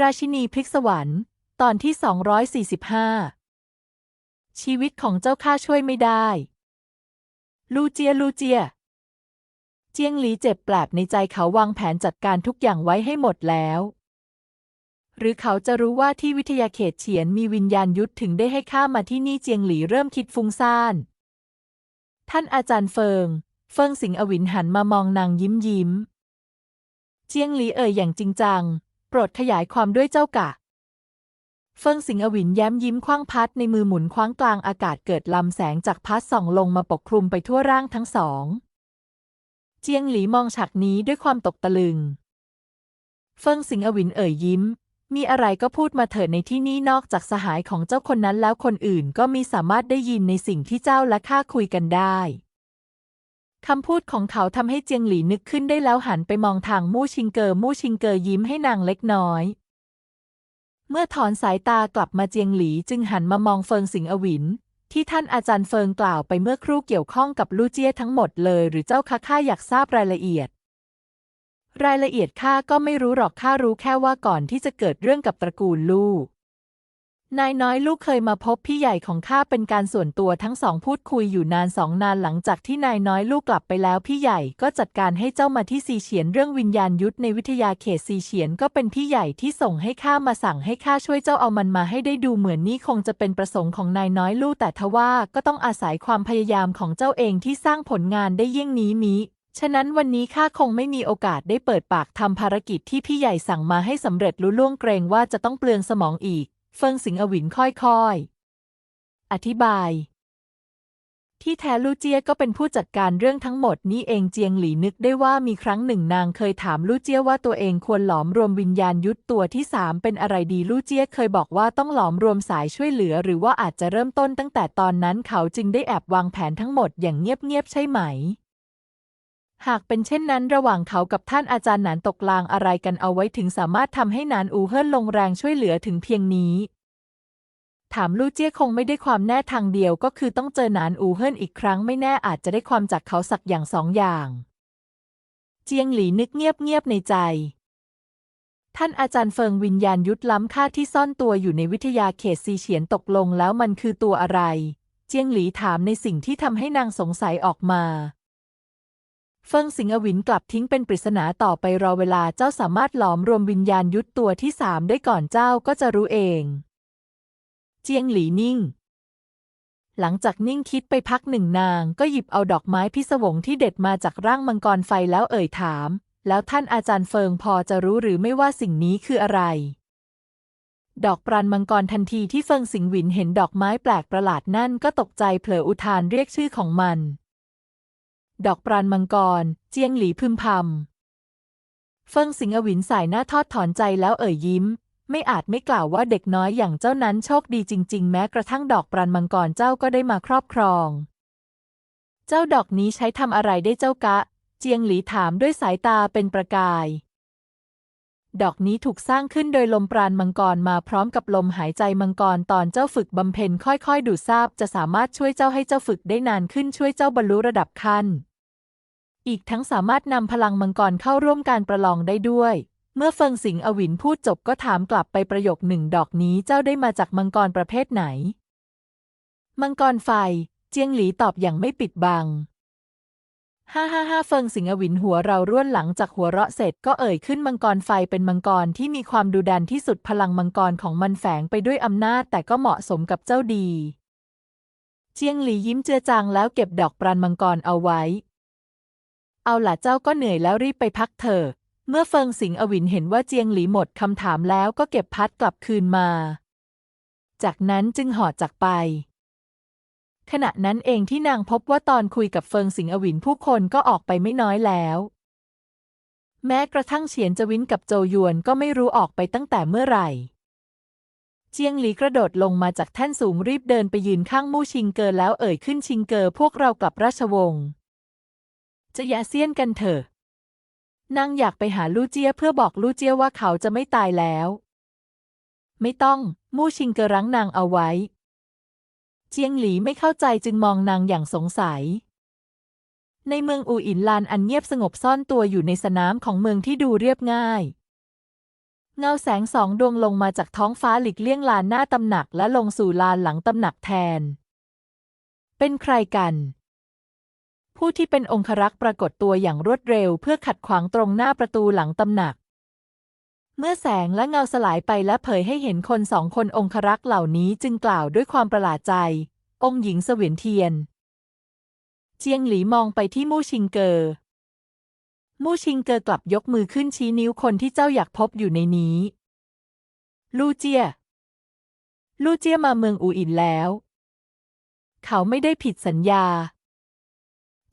ราชินีพลิกสวรรค์ ตอนที่ 245 ชีวิตของเจ้าข้าช่วยไม่ได้ ลูเจีย ลูเจีย เจียงหลีเจ็บแปลบในใจเขาวางแผนจัดการทุกอย่างไว้ให้หมดแล้ว หรือเขาจะรู้ว่าที่วิทยาเขตเฉียนมีวิญญาณยุทธถึงได้ให้ข้ามาที่นี่เจียงหลีเริ่มคิดฟุ้งซ่าน ท่านอาจารย์เฟิง เฟิงสิงอวินหันมามองนางยิ้มยิ้ม เจียงหลีเอ่ยอย่างจริงจัง โปรดขยายความด้วยเจ้ากะ เฟิงสิงอวินแย้มยิ้มคว้างพัดในมือหมุนคว้างกลางอากาศเกิดลำแสงจากพัดส่องลงมาปกคลุมไปทั่วร่างทั้งสอง เจียงหลีมองฉากนี้ด้วยความตกตะลึง เฟิงสิงอวินเอ่ยยิ้ม มีอะไรก็พูดมาเถิดในที่นี้นอกจากสหายของเจ้าคนนั้นแล้วคนอื่นก็มีสามารถได้ยินในสิ่งที่เจ้าและข้าคุยกันได้ คำพูดของเขาทำให้เจียงหลีนึกขึ้นได้แล้วหันไปมองทางมู่ชิงเกอมู่ชิงเกอยิ้มให้นางเล็กน้อย เมื่อถอนสายตากลับมาเจียงหลีจึงหันมามองเฟิงสิงอวิน ที่ท่านอาจารย์เฟิงกล่าวไปเมื่อครู่เกี่ยวข้องกับลู่เจี้ยทั้งหมดเลยหรือเจ้าคะข้าอยากทราบรายละเอียด รายละเอียดข้าก็ไม่รู้หรอกข้ารู้แค่ว่าก่อนที่จะเกิดเรื่องกับตระกูลลู่ นายน้อยลูกเคยมาพบพี่ใหญ่ของข้าเป็นการส่วนตัวทั้งสองพูดคุยอยู่นานสองนานหลังจากที่นายน้อยลูกกลับไปแล้วพี่ใหญ่ก็จัดการให้เจ้ามาที่ซีเฉียนเรื่องวิญญาณยุทธในวิทยาเขตซีเฉียนก็เป็นพี่ใหญ่ที่ส่งให้ข้ามาสั่งให้ข้าช่วยเจ้าเอามันมาให้ได้ดูเหมือนนี่คงจะเป็นประสงค์ของนายน้อยลูกแต่ทว่าก็ต้องอาศัยความพยายามของเจ้าเองที่สร้างผลงานได้เยี่ยงนี้มิฉะนั้นวันนี้ข้าคงไม่มีโอกาสได้เปิดปากทำภารกิจที่พี่ใหญ่สั่งมาให้สำเร็จลุล่วงเกรงว่าจะต้องเปลืองสมองอีก เฟิงสิงอวินค่อยๆ อธิบาย ที่แท้ลู่เจียก็เป็นผู้จัดการเรื่องทั้งหมดนี้เองเจียงหลีนึกได้ว่ามีครั้งหนึ่งนางเคยถามลู่เจียว่าตัวเองควรหลอมรวมวิญญาณยุทธตัวที่สามเป็นอะไรดีลู่เจียเคยบอกว่าต้องหลอมรวมสายช่วยเหลือ หรือว่าอาจจะเริ่มต้นตั้งแต่ตอนนั้นเขาจึงได้แอบวางแผนทั้งหมดอย่างเงียบๆใช่ไหม หากเป็นเช่นนั้นระหว่างเขากับท่านอาจารย์หนานตกลางอะไรกันเอาไว้ถึงสามารถทำให้หนานอูเฮิ่นลงแรงช่วยเหลือถึงเพียงนี้ ถามลู่เจี้ยคงไม่ได้ความแน่ทางเดียวก็คือต้องเจอหนานอูเฮิ่นอีกครั้งไม่แน่อาจจะได้ความจากเขาสักอย่างสองอย่าง เจียงหลีนึกเงียบๆในใจ ท่านอาจารย์เฟิงวิญญาณยุทธล้ำค่าที่ซ่อนตัวอยู่ในวิทยาเขตซีเฉียนตกลงแล้วมันคือตัวอะไร เจียงหลีถามในสิ่งที่ทำให้นางสงสัยออกมา เฟิงสิงอวินกลับทิ้งเป็นปริศนาต่อไปรอเวลาเจ้าสามารถหลอมรวมวิญญาณยุทธตัวที่สามได้ก่อนเจ้าก็จะรู้เอง เจียงหลีนิ่ง หลังจากนิ่งคิดไปพักหนึ่งนางก็หยิบเอาดอกไม้พิศวงที่เด็ดมาจากร่างมังกรไฟแล้วเอ่ยถาม แล้วท่านอาจารย์เฟิงพอจะรู้หรือไม่ว่าสิ่งนี้คืออะไร ดอกปรานมังกรทันทีที่เฟิงสิงหวินเห็นดอกไม้แปลกประหลาดนั่นก็ตกใจเผลออุทานเรียกชื่อของมัน ดอกปรานมังกร เจียงหลีพึมพำ เฟิงสิงอวินสายหน้าทอดถอนใจแล้วเอ่ยยิ้ม ไม่อาจไม่กล่าวว่าเด็กน้อยอย่างเจ้านั้นโชคดีจริง ๆ แม้กระทั่งดอกปรานมังกรเจ้าก็ได้มาครอบครอง เจ้าดอกนี้ใช้ทำอะไรได้เจ้ากะ เจียงหลีถามด้วยสายตาเป็นประกาย ดอกนี้ถูกสร้างขึ้นโดยลมปราณมังกรมาพร้อมกับลมหายใจมังกรตอนเจ้าฝึกบำเพ็ญค่อยๆ ดูดซาบจะสามารถช่วยเจ้าให้เจ้าฝึกได้นานขึ้นช่วยเจ้าบรรลุระดับขั้น อีกทั้งสามารถนำพลังมังกรเข้าร่วมการประลองได้ด้วย เมื่อเฟิงสิงอวินพูดจบก็ถามกลับไปประโยคหนึ่งดอกนี้เจ้าได้มาจากมังกรประเภทไหน มังกรไฟ เจียงหลีตอบอย่างไม่ปิดบังฮ่าฮ่าฮ่าเฟิงสิงอวินหัวเราร่วนหลังจากหัวเราะเสร็จก็เอ่ยขึ้นมังกรไฟเป็นมังกรที่มีความดุดันที่สุดพลังมังกรของมันแฝงไปด้วยอำนาจแต่ก็เหมาะสมกับเจ้าดี เจียงหลียิ้มเจือจางแล้วเก็บดอกปรานมังกรเอาไว้ เอาล่ะเจ้าก็เหนื่อยแล้วรีบไปพักเถอะเมื่อเฟิงสิงอวินเห็นว่าเจียงหลีหมดคำถามแล้วก็เก็บพัดกลับคืนมา จากนั้นจึงหอดจากไป ขณะนั้นเองที่นางพบว่าตอนคุยกับเฟิงสิงอวินผู้คนก็ออกไปไม่น้อยแล้ว แม้กระทั่งเฉียนจวินกับโจยวนก็ไม่รู้ออกไปตั้งแต่เมื่อไหร่ เจียงหลีกระโดดลงมาจากแท่นสูงรีบเดินไปยืนข้างมู่ชิงเกอแล้วเอ่ยขึ้นชิงเกอพวกเรากลับราชวงศ์ จะยาเซียนกันเถอะนางอยากไปหาลู่เจียเพื่อบอกลู่เจียว่าเขาจะไม่ตายแล้ว ไม่ต้อง มู่ชิงเกอรั้งนางเอาไว้ เจียงหลีไม่เข้าใจจึงมองนางอย่างสงสัย ในเมืองอูอินลานอันเงียบสงบซ่อนตัวอยู่ในสนามของเมืองที่ดูเรียบง่าย เงาแสงสองดวงลงมาจากท้องฟ้าหลีกเลี่ยงลานหน้าตำหนักและลงสู่ลานหลังตำหนักแทน เป็นใครกัน ผู้ที่เป็นองครักษ์ปรากฏตัวอย่างรวดเร็วเพื่อขัดขวางตรงหน้าประตูหลังตำหนัก เมื่อแสงและเงาสลายไปและเผยให้เห็นคนสองคนองครักษ์เหล่านี้จึงกล่าวด้วยความประหลาดใจ องค์หญิงเสวียนเทียน เจียงหลีมองไปที่มู่ชิงเกอมู่ชิงเกอกลับยกมือขึ้นชี้นิ้วคนที่เจ้าอยากพบอยู่ในนี้ ลู่เจีย ลู่เจียมาเมืองอูอินแล้ว เขาไม่ได้ผิดสัญญา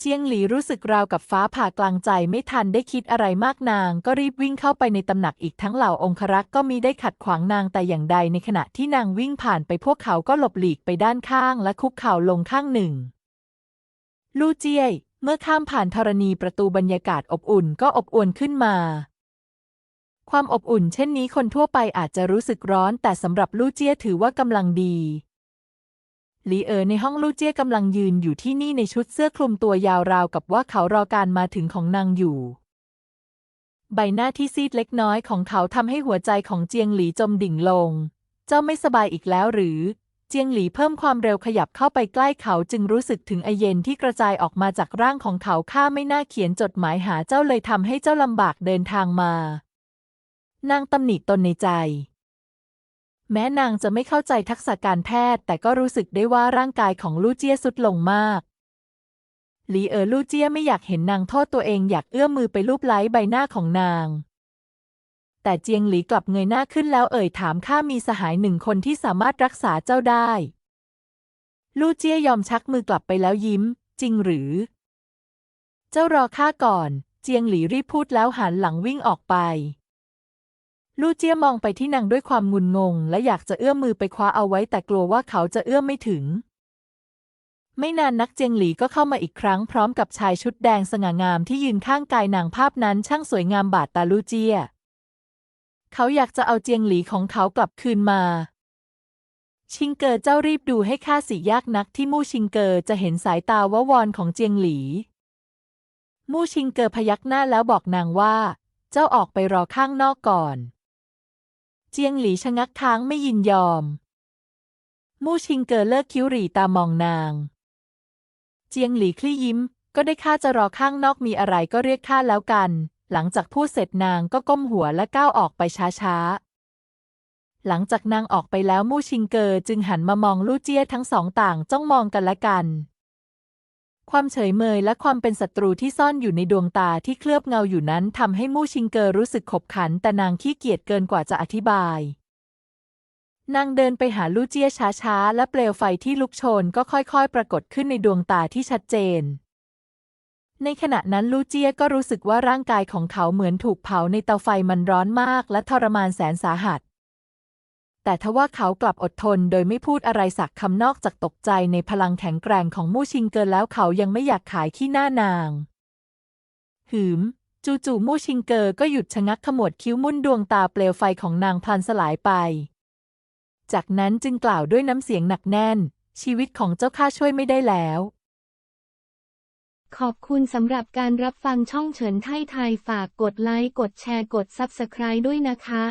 เจียงหลีรู้สึกราวกับฟ้าผ่ากลางใจไม่ทันได้คิดอะไรมากนาง ก็รีบวิ่งเข้าไปในตำหนักอีกทั้งเหล่าองครักษ์ก็มีได้ขัดขวางนางแต่อย่างใดในขณะที่นางวิ่งผ่านไปพวกเขาก็หลบหลีกไปด้านข้างและคุกเข่าลงข้างหนึ่ง ลู่เจียเมื่อข้ามผ่านธรณีประตูบรรยากาศอบอุ่นก็อบอวลขึ้นมา ความอบอุ่นเช่นนี้คนทั่วไปอาจจะรู้สึกร้อนแต่สำหรับลู่เจียถือว่ากำลังดี หลีเอ๋อในห้องลู่เจี้ยกำลังยืนอยู่ที่นี่ในชุดเสื้อคลุมตัวยาวราวกับว่าเขารอการมาถึงของนางอยู่ ใบหน้าที่ซีดเล็กน้อยของเขาทำให้หัวใจของเจียงหลีจมดิ่งลง เจ้าไม่สบายอีกแล้วหรือ เจียงหลีเพิ่มความเร็วขยับเข้าไปใกล้เขาจึงรู้สึกถึงไอเย็นที่กระจายออกมาจากร่างของเขาข้าไม่น่าเขียนจดหมายหาเจ้าเลยทำให้เจ้าลำบากเดินทางมา นางตำหนิตนในใจ แม้นางจะไม่เข้าใจทักษะการแพทย์ แต่ก็รู้สึกได้ว่าร่างกายของลู่เจี้ยสุดลงมาก หลีเอ๋อลู่เจี้ยไม่อยากเห็นนางโทษตัวเองอยากเอื้อมมือไปลูบไล้ใบหน้าของนาง แต่เจียงหลีกลับเงยหน้าขึ้นแล้วเอ่ยถามข้ามีสหายหนึ่งคนที่สามารถรักษาเจ้าได้ ลู่เจี้ยยอมชักมือกลับไปแล้วยิ้ม จริงหรือ เจ้ารอข้าก่อน เจียงหลีรีบพูดแล้วหันหลังวิ่งออกไป ลู่เจี้ยมองไปที่นางด้วยความงุนงง และอยากจะเอื้อมมือไปคว้าเอาไว้แต่กลัวว่าเขาจะเอื้อมไม่ถึง ไม่นานนักเจียงหลีก็เข้ามาอีกครั้งพร้อมกับชายชุดแดงสง่างามที่ยืนข้างกายนางภาพนั้นช่างสวยงามบาดตาลู่เจี้ย เขาอยากจะเอาเจียงหลีของเขากลับคืนมา ชิงเกอเจ้ารีบดูให้ข้าสิยากนักที่มู่ชิงเกอจะเห็นสายตาววอนของเจียงหลี มู่ชิงเกอพยักหน้าแล้วบอกนางว่า เจ้าออกไปรอข้างนอกก่อน เจียงหลีชะงักค้างไม่ยินยอม มู่ชิงเกอเลิกคิ้วหรี่ตามองนาง เจียงหลีคลี่ยิ้ม ก็ได้ข้าจะรอข้างนอกมีอะไรก็เรียกข้าแล้วกัน หลังจากพูดเสร็จนางก็ก้มหัวและก้าวออกไปช้าๆ หลังจากนางออกไปแล้วมู่ชิงเกอจึงหันมามองลู่เจี้ยทั้งสองต่างจ้องมองกันและกัน ความเฉยเมยและความเป็นศัตรูที่ซ่อนอยู่ในดวงตาที่เคลือบเงาอยู่นั้นทำให้มู่ชิงเกอรู้สึกขบขัน แต่นางขี้เกียจเกินกว่าจะอธิบาย นางเดินไปหาลู่เจี้ยช้าๆ และเปลวไฟที่ลุกโชนก็ค่อยๆ ปรากฏขึ้นในดวงตาที่ชัดเจน ในขณะนั้นลู่เจี้ยก็รู้สึกว่าร่างกายของเขาเหมือนถูกเผาในเตาไฟมันร้อนมาก และทรมานแสนสาหัส แต่ทว่าเขากลับอดทนโดยไม่พูดอะไรสักคำนอกจากตกใจในพลังแข็งแกร่งของมู่ชิงเกินแล้วเขายังไม่อยากขายขี้หน้านาง หืม จู่ๆมู่ชิงเกอก็หยุดชะงักขมวดคิ้วมุ่นดวงตาเปลวไฟของนางพลันสลายไป จากนั้นจึงกล่าวด้วยน้ำเสียงหนักแน่น ชีวิตของเจ้าข้าช่วยไม่ได้แล้ว ขอบคุณสำหรับการรับฟังช่องเฉินไทยไทยฝากกดไลค์กดแชร์กด Subscribe ด้วยนะคะ